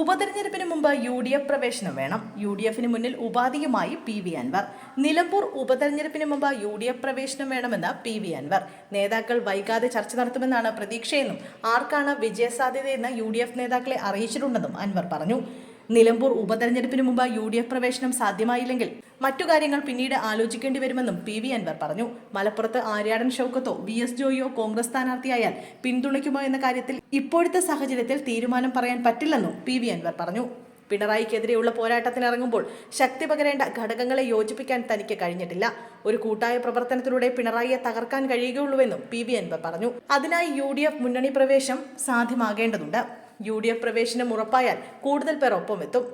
ഉപതെരഞ്ഞെടുപ്പിന് മുമ്പ് U D F പ്രവേശനം വേണം. യു ഡി എഫിന് മുന്നിൽ ഉപാധിയുമായി പി വി അൻവർ. നിലമ്പൂർ ഉപതെരഞ്ഞെടുപ്പിന് മുമ്പ് യു ഡി എഫ് പ്രവേശനം വേണമെന്ന് പി വി അൻവർ. നേതാക്കൾ വൈകാതെ ചർച്ച നടത്തുമെന്നാണ് പ്രതീക്ഷയെന്നും ആർക്കാണ് വിജയസാധ്യതയെന്ന് യു ഡി എഫ് നേതാക്കളെ അറിയിച്ചിട്ടുണ്ടെന്നും അൻവർ പറഞ്ഞു. നിലമ്പൂർ ഉപതെരഞ്ഞെടുപ്പിന് മുമ്പ് യു ഡി എഫ് പ്രവേശനം സാധ്യമായില്ലെങ്കിൽ മറ്റു കാര്യങ്ങൾ പിന്നീട് ആലോചിക്കേണ്ടി വരുമെന്നും പി വി അൻവർ പറഞ്ഞു. മലപ്പുറത്ത് ആര്യാടൻ ഷൗക്കത്തോ വി എസ് ജോയിയോ കോൺഗ്രസ് സ്ഥാനാർത്ഥിയായാൽ പിന്തുണയ്ക്കുമോ എന്ന കാര്യത്തിൽ ഇപ്പോഴത്തെ സാഹചര്യത്തിൽ തീരുമാനം പറയാൻ പറ്റില്ലെന്നും പി വി അൻവർ പറഞ്ഞു. പിണറായിക്കെതിരെയുള്ള പോരാട്ടത്തിനിറങ്ങുമ്പോൾ ശക്തി പകരേണ്ട ഘടകങ്ങളെ യോജിപ്പിക്കാൻ തനിക്ക് കഴിഞ്ഞിട്ടില്ല. ഒരു കൂട്ടായ പ്രവർത്തനത്തിലൂടെ പിണറായിയെ തകർക്കാൻ കഴിയുകയുള്ളൂവെന്നും പി വി അൻവർ പറഞ്ഞു. അതിനായി യു മുന്നണി പ്രവേശം സാധ്യമാകേണ്ടതുണ്ട്. യു ഡി എഫ് പ്രവേശനം ഉറപ്പായാൽ കൂടുതൽ പേർ ഒപ്പമെത്തും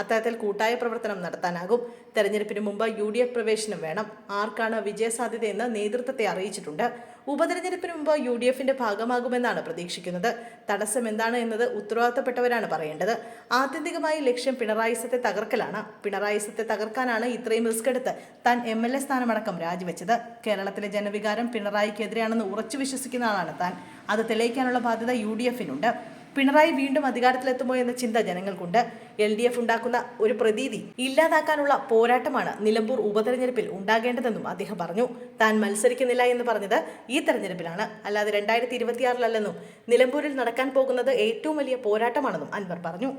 അത്തരത്തിൽ കൂട്ടായ പ്രവർത്തനം നടത്താനാകും. തെരഞ്ഞെടുപ്പിന് മുമ്പ് യു ഡി എഫ് പ്രവേശനം വേണം. ആർക്കാണ് വിജയസാധ്യതയെന്ന് നേതൃത്വത്തെ അറിയിച്ചിട്ടുണ്ട്. ഉപതെരഞ്ഞെടുപ്പിന് മുമ്പ് യു ഡി എഫിന്റെ ഭാഗമാകുമെന്നാണ് പ്രതീക്ഷിക്കുന്നത്. തടസ്സം എന്താണ് എന്നത് ഉത്തരവാദിത്തപ്പെട്ടവരാണ് പറയേണ്ടത്. ആത്യന്തികമായി ലക്ഷ്യം പിണറായിസത്തെ തകർക്കലാണ്. പിണറായിസത്തെ തകർക്കാനാണ് ഇത്രയും റിസ്ക് എടുത്ത് താൻ എം എൽ എ സ്ഥാനമടക്കം രാജിവെച്ചത്. കേരളത്തിലെ ജനവികാരം പിണറായിക്കെതിരെയാണെന്ന് ഉറച്ചു വിശ്വസിക്കുന്ന ആളാണ് താൻ. അത് തെളിയിക്കാനുള്ള ബാധ്യത യു ഡി എഫിനുണ്ട്. പിണറായി വീണ്ടും അധികാരത്തിലെത്തുമോ എന്ന ചിന്ത ജനങ്ങൾക്കുണ്ട്. എൽ ഡി എഫ് ഉണ്ടാക്കുന്ന ഒരു പ്രതീതി ഇല്ലാതാക്കാനുള്ള പോരാട്ടമാണ് നിലമ്പൂർ ഉപതെരഞ്ഞെടുപ്പിൽ ഉണ്ടാകേണ്ടതെന്നും അദ്ദേഹം പറഞ്ഞു. താൻ മത്സരിക്കുന്നില്ല എന്ന് പറഞ്ഞത് ഈ തെരഞ്ഞെടുപ്പിലാണ്. അല്ലാതെ രണ്ടായിരത്തി ഇരുപത്തിയാറിലല്ലെന്നും നിലമ്പൂരിൽ നടക്കാൻ പോകുന്നത് ഏറ്റവും വലിയ പോരാട്ടമാണെന്നും അൻവർ പറഞ്ഞു.